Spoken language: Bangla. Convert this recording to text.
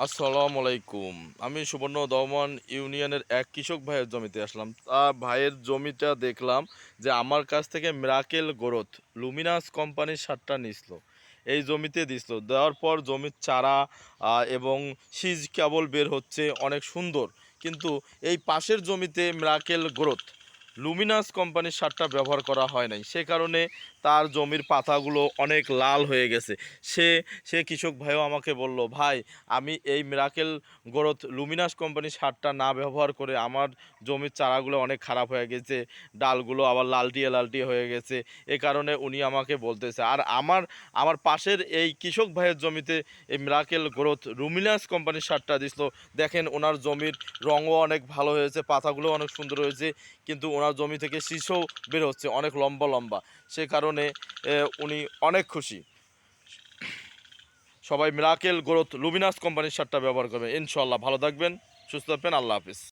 আসসালামু আলাইকুম আমি সুবর্ণ দমন ইউনিয়নের এক কৃষক ভাইয়ের জমিতে আসলাম। তা ভাইয়ের জমিটা দেখলাম যে আমার কাছ থেকে মিরাকেল গ্রোথ, লুমিনাস কোম্পানির সারটা নিছিল। এই জমিতে দিছিল। দেওয়ার পর জমির চারা এবং সিজ কেবল বের হচ্ছে অনেক সুন্দর। কিন্তু এই পাশের জমিতে মিরাকেল গ্রোথ লুমিনাস কোম্পানির সারটা ব্যবহার করা হয় নাই। সে কারণে তার জমির পাতাগুলো অনেক লাল হয়ে গেছে। সে সে কৃষক ভাইও আমাকে বলল, ভাই, আমি এই মিরাকেল গ্রোথ লুমিনাস কোম্পানির সারটা না ব্যবহার করে আমার জমির চারাগুলো অনেক খারাপ হয়ে গেছে, ডালগুলো আবার লালটিয়ে লালটিয়ে হয়ে গেছে। এ কারণে উনি আমাকে বলতেছে। আর আমার আমার পাশের এই কৃষক ভাইয়ের জমিতে এই মিরাকেল গ্রোথ লুমিনাস কোম্পানির সারটা দিছিল। দেখেন, ওনার জমির রঙও অনেক ভালো হয়েছে পাতাগুলো অনেক সুন্দর হয়েছে, কিন্তু ওনার জমি থেকে শীষও বের হচ্ছে, অনেক লম্বা লম্বা। সে কারণে উনি অনেক খুশি। সবাই মিরাকেল গ্রোথ লুবিনাস কোম্পানির সারটা ব্যবহার করবেন। ইনশাল্লাহ ভালো থাকবেন, সুস্থ থাকবেন, আল্লাহ হাফিজ।